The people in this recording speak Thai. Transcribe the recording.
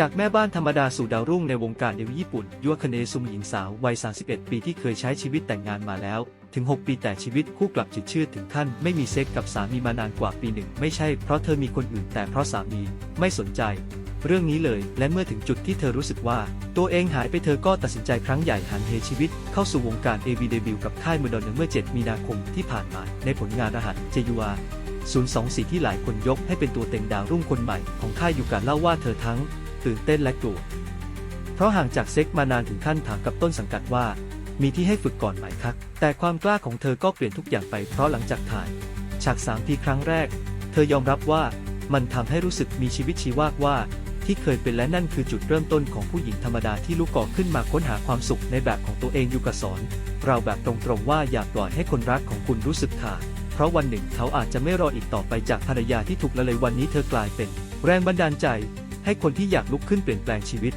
จากแม่บ้านธรรมดาสู่ดาวรุ่งในวงการเดวิญี่ปุ่นยัวคเนซุมหญิงสาววัย 31 ปีที่เคยใช้ชีวิตแต่งงานมาแล้ว ถึง 6 ปีแต่ชีวิตคู่กลับจืดชืดถึงขั้นไม่มีเซ็กกับสามีมานานกว่าปีหนึ่ง ไม่ใช่เพราะเธอมีคนอื่นแต่เพราะสามีไม่สนใจ เรื่องนี้เลยและเมื่อถึงจุดที่เธอรู้สึกว่า ตัวเองหายไปเธอก็ตัดสินใจครั้งใหญ่หันเหชีวิต เข้าสู่วงการ AV เดบิวกับค่ายมือดอนเมื่อ 7 มีนาคมที่ผ่านมาในผลงานรหัส JUR 024 ที่หลายคนยกให้เป็นตัวเต็งดาวรุ่งคนใหม่ของค่ายยูการเล่าว่าเธอทั้ง ตื่นเต้นและกลัว เพราะห่างจากเซ็กมานานถึงขั้นถามกับต้นสังกัดว่า มีที่ให้ฝึกก่อนไหมครับ แต่ความกล้าของเธอก็เปลี่ยนทุกอย่างไปเพราะหลังจากถ่ายฉากสามทีครั้งแรก เธอยอมรับว่ามันทำให้รู้สึกมีชีวิตชีวาว่า ที่เคยเป็นและนั่นคือจุดเริ่มต้นของผู้หญิงธรรมดาที่ลุกก่อขึ้นมาค้นหาความสุขในแบบของตัวเองอยู่กับสอน เราแบบตรงๆว่าอย่าปล่อยให้คนรักของคุณรู้สึกขาดเพราะวันหนึ่งเขาอาจจะไม่รออีกต่อไปจากภรรยาที่ถูกละเลยวันนี้เธอกลายเป็น แรงบันดาลใจ ให้คนที่อยากลุกขึ้นเปลี่ยนแปลงชีวิต